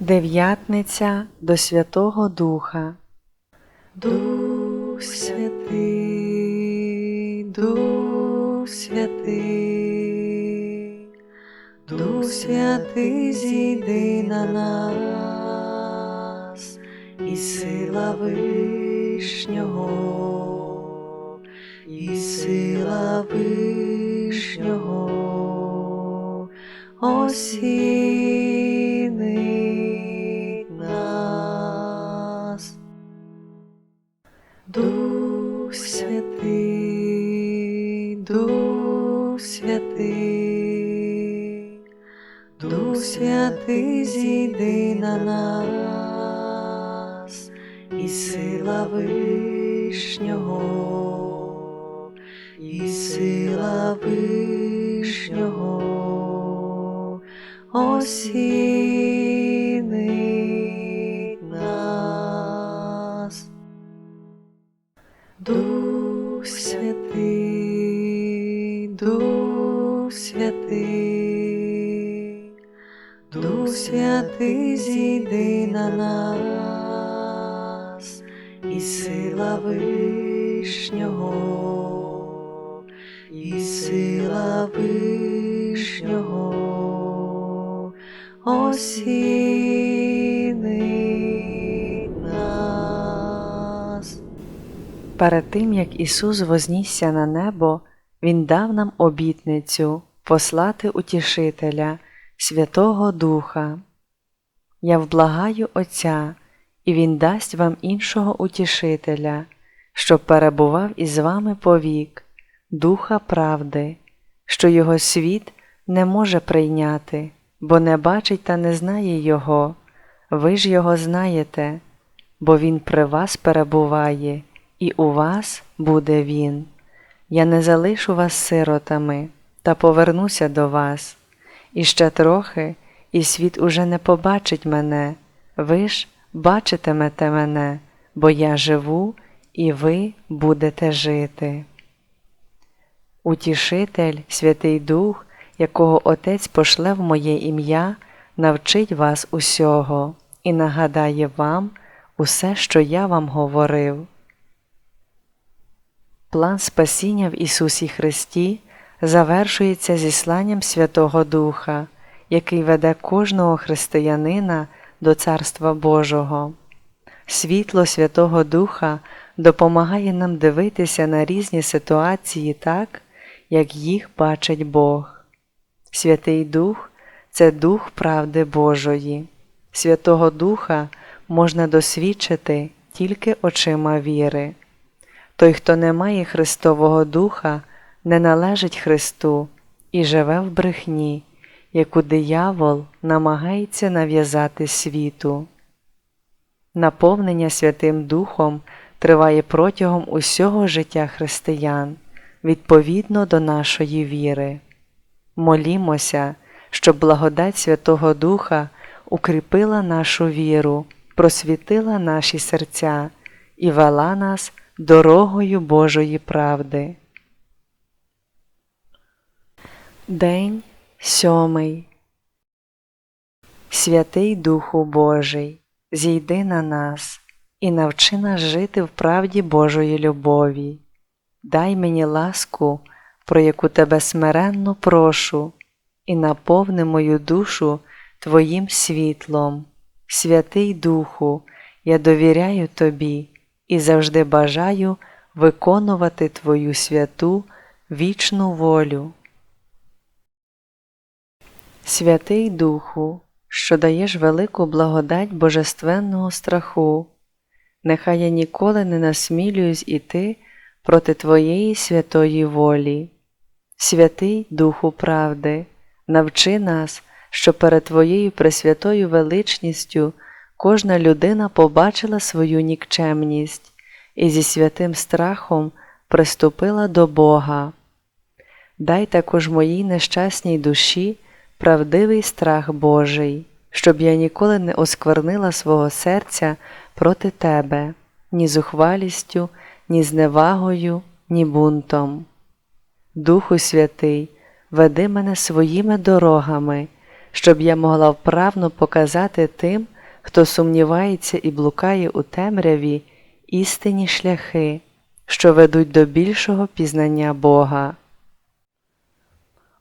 Дев'ятниця до Святого Духа. Дух святий, Дух святий, Дух святий зійди на нас, і сила вишнього, і сила вишнього осінить святий зійди на нас, і сила вишнього, і сила вишнього. Осінить святий зійди на нас, і сила вишнього, і сила вишнього осінить нас. Перед тим, як Ісус вознісся на небо, Він дав нам обітницю послати Утішителя, Святого Духа. Я вблагаю Отця, і Він дасть вам іншого утішителя, щоб перебував із вами повік, Духа правди, що Його світ не може прийняти, бо не бачить та не знає Його. Ви ж Його знаєте, бо Він при вас перебуває, і у вас буде Він. Я не залишу вас сиротами, та повернуся до вас. І ще трохи, і світ уже не побачить мене, ви ж бачитимете мене, бо я живу, і ви будете жити. Утішитель, Святий Дух, якого Отець пошле в моє ім'я, навчить вас усього і нагадає вам усе, що я вам говорив. План спасіння в Ісусі Христі завершується зісланням Святого Духа, який веде кожного християнина до Царства Божого. Світло Святого Духа допомагає нам дивитися на різні ситуації так, як їх бачить Бог. Святий Дух це Дух правди Божої. Святого Духа можна досвідчити тільки очима віри. Той, хто не має Христового Духа, не належить Христу і живе в брехні, яку диявол намагається нав'язати світу. Наповнення Святим Духом триває протягом усього життя християн відповідно до нашої віри. Молімося, щоб благодать Святого Духа укріпила нашу віру, просвітила наші серця і вела нас дорогою Божої правди. День сьомий. Святий Духу Божий, зійди на нас і навчи нас жити в правді Божої любові. Дай мені ласку, про яку тебе смиренно прошу, і наповни мою душу Твоїм світлом. Святий Духу, я довіряю Тобі і завжди бажаю виконувати Твою святу вічну волю. Святий Духу, що даєш велику благодать божественного страху, нехай я ніколи не насмілююсь іти проти Твоєї святої волі. Святий Духу правди, навчи нас, що перед Твоєю пресвятою величністю кожна людина побачила свою нікчемність і зі святим страхом приступила до Бога. Дай також моїй нещасній душі правдивий страх Божий, щоб я ніколи не осквернила свого серця проти Тебе, ні зухвалістю, ні зневагою, ні бунтом. Духу Святий, веди мене своїми дорогами, щоб я могла вправно показати тим, хто сумнівається і блукає у темряві, істинні шляхи, що ведуть до більшого пізнання Бога.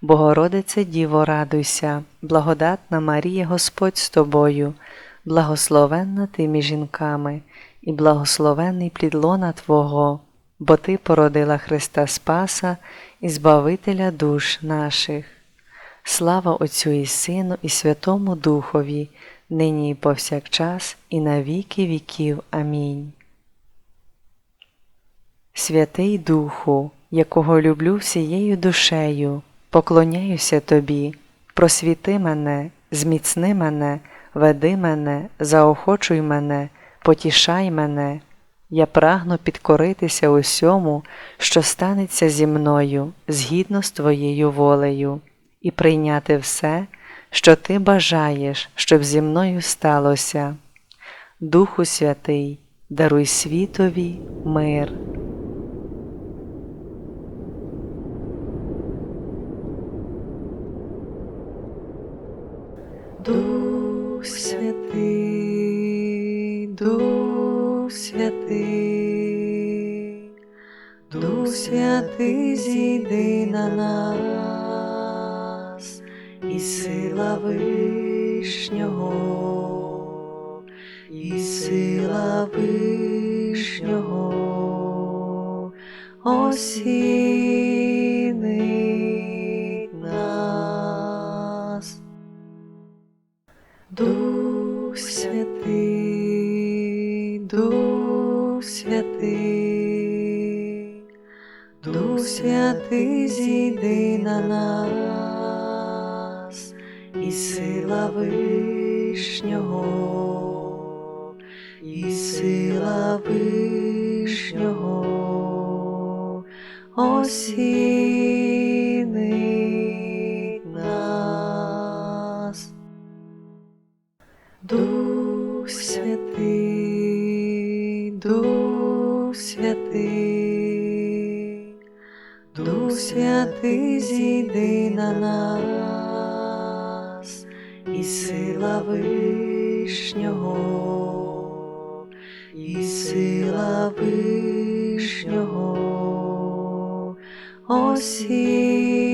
Богородице Діво, радуйся, благодатна Марія Господь з тобою, благословенна ти між жінками, і благословенний плід лона Твого, бо Ти породила Христа Спаса і Збавителя душ наших. Слава Отцю і Сину, і Святому Духові, нині і повсякчас, і на віки віків. Амінь. Святий Духу, якого люблю всією душею, поклоняюся Тобі, просвіти мене, зміцни мене, веди мене, заохочуй мене, потішай мене. Я прагну підкоритися усьому, що станеться зі мною, згідно з Твоєю волею, і прийняти все, що Ти бажаєш, щоб зі мною сталося. Духу Святий, даруй світові мир. Дух Святий, Дух Дух Святий, зійди і сила Вишнього, і сила Вишнього. Осінить Дух Святий, Дух Святий, Дух Святий, зійди на нас, і сила Вишнього, і сила Вишнього осінить Святий, Дух Святий, Дух Святий, зійди на нас, і сила Вишнього, і сила Вишнього. Осінить